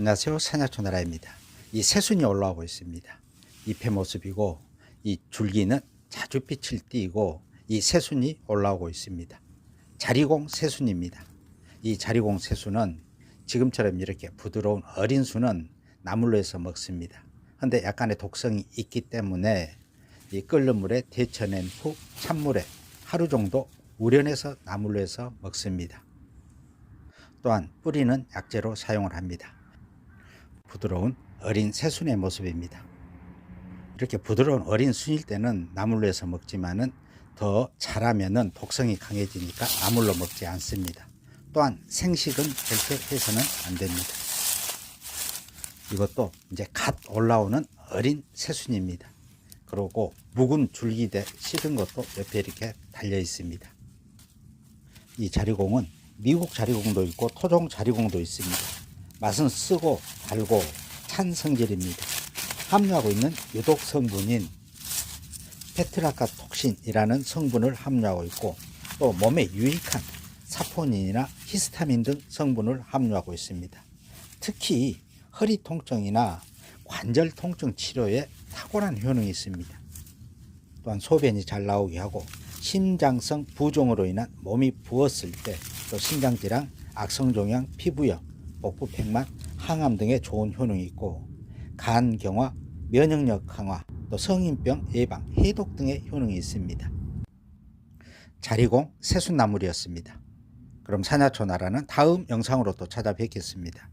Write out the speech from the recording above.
안녕하세요. 산야초나라입니다. 이 새순이 올라오고 있습니다. 잎의 모습이고 이 줄기는 자주 빛을 띠고 이 새순이 올라오고 있습니다. 자리공 새순입니다. 이 자리공 새순은 지금처럼 이렇게 부드러운 어린 순은 나물로 해서 먹습니다. 근데 약간의 독성이 있기 때문에 이 끓는 물에 데쳐낸 후 찬물에 하루 정도 우려내서 나물로 해서 먹습니다. 또한 뿌리는 약재로 사용을 합니다. 부드러운 어린 새순의 모습입니다. 이렇게 부드러운 어린 순일 때는 나물로 해서 먹지만은 더 자라면은 독성이 강해지니까 나물로 먹지 않습니다. 또한 생식은 절대 해서는 안 됩니다. 이것도 이제 갓 올라오는 어린 새순입니다. 그리고 묵은 줄기대 씻은 것도 옆에 이렇게 달려 있습니다. 이 자리공은 미국 자리공도 있고 토종 자리공도 있습니다. 맛은 쓰고 달고 찬 성질입니다. 함유하고 있는 유독 성분인 페트라카톡신이라는 성분을 함유하고 있고 또 몸에 유익한 사포닌이나 히스타민 등 성분을 함유하고 있습니다. 특히 허리 통증이나 관절 통증 치료에 탁월한 효능이 있습니다. 또한 소변이 잘 나오게 하고 심장성 부종으로 인한 몸이 부었을 때또 심장질환, 악성종양, 피부염, 복부 팽만, 항암 등에 좋은 효능이 있고 간 경화, 면역력 강화, 또 성인병 예방, 해독 등의 효능이 있습니다. 자리공 새순나물이었습니다. 그럼 산야초나라는 다음 영상으로 또 찾아뵙겠습니다.